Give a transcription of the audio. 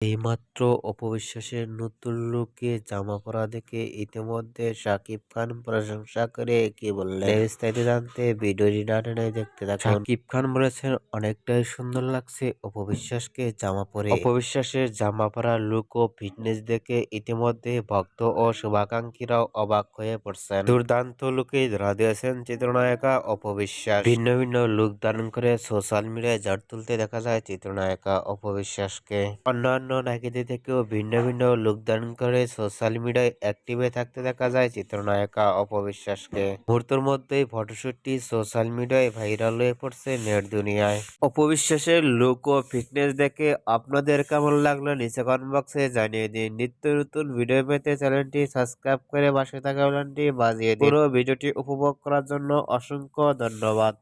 এইমাত্র অপবিশ্বাসের নতুন লুকে জামা পরা দেখে ইতিমধ্যে শাকিব খান প্রশংসা করে কি বললেন? বিস্তারিত জানতে ভিডিওটি না টেনে দেখতে থাকুন। শাকিব খান বলেছেন অনেকটাই সুন্দর লাগছে অপবিশ্বাসকে জামা পরে। অপবিশ্বাসের জামা পরা লুক ও ফিটনেস দেখে ইতিমধ্যে ভক্ত ও শুভাকাঙ্ক্ষীরাও অবাক হয়ে পড়ছেন। দুর্দান্ত লুকে ধরা দিয়েছেন চিত্রনায়িকা অপবিশ্বাস। ভিন্ন ভিন্ন লুক ধারণ করে সোশ্যাল মিডিয়ায় ঝড় তুলতে দেখা যায় চিত্রনায়িকা অপবিশ্বাসকে। অন্যান্য নায়িকাদের থেকেও ভিন্ন ভিন্ন লুক ধারণ করে সোশ্যাল মিডিয়ায় অ্যাক্টিভে থাকতে দেখা যায় চিত্রনায়িকা অপবিশ্বাসকে মুহূর্তের মধ্যেই ফটোশুটটি সোশ্যাল মিডিয়ায় ভাইরাল হয়ে পড়ছে নেট দুনিয়ায়। অপবিশ্বাসের লুক ও ফিটনেস দেখে আপনাদের কেমন লাগল নিচে কমেন্ট বক্সে জানিয়ে দিন। নিত্য নতুন ভিডিও পেতে চ্যানেলটি সাবস্ক্রাইব করে পাশে থাকা বাটনটি বাজিয়ে দিন। পুরো ভিডিওটি উপভোগ করার জন্য অসংখ্য ধন্যবাদ।